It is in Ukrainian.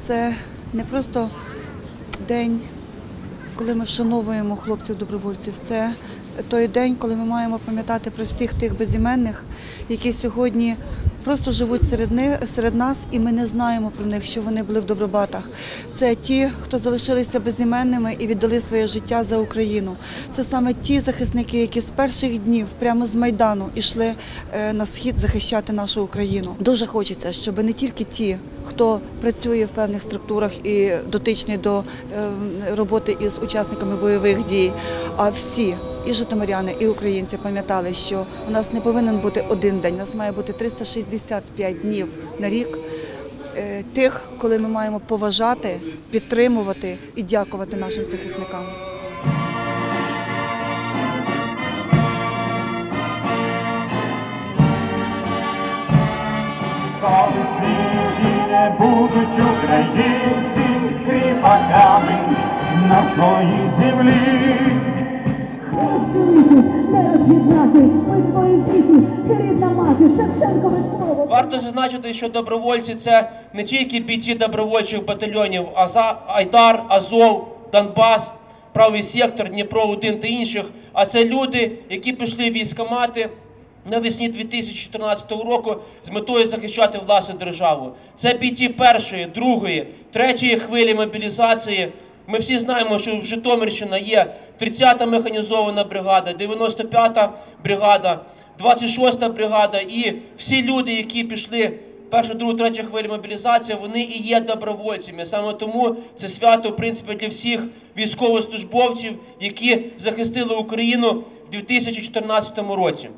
це не просто день, коли ми вшановуємо хлопців-добровольців. Це той день, коли ми маємо пам'ятати про всіх тих безіменних, які сьогодні просто живуть серед, них, серед нас, і ми не знаємо про них, що вони були в Добробатах. Це ті, хто залишилися безіменними і віддали своє життя за Україну. Це саме ті захисники, які з перших днів, прямо з Майдану, йшли е, на схід захищати нашу Україну. Дуже хочеться, щоб не тільки ті, хто працює в певних структурах і дотичний до е, роботи із учасниками бойових дій, а всі. І житомиряни, і українці пам'ятали, що у нас не повинен бути один день, у нас має бути 365 днів на рік е, тих, коли ми маємо поважати, підтримувати і дякувати нашим захисникам. Будуть українці кріпаками на своїй землі. Варто зазначити, що добровольці це не тільки бійці добровольчих батальйонів Аза, Айдар, Азов, Донбас, правий сектор, Дніпро 1 та інших, а це люди, які пішли в військкомати навесні 2014 року з метою захищати власну державу. Це бійці першої, другої, третьої хвилі мобілізації. Ми всі знаємо, що в Житомирщина є 30-та механізована бригада, 95-та бригада, 26-та бригада і всі люди, які пішли перша, друга, третя хвиля мобілізації, вони і є добровольцями. Саме тому це свято, в принципі, для всіх військовослужбовців, які захистили Україну в 2014 році.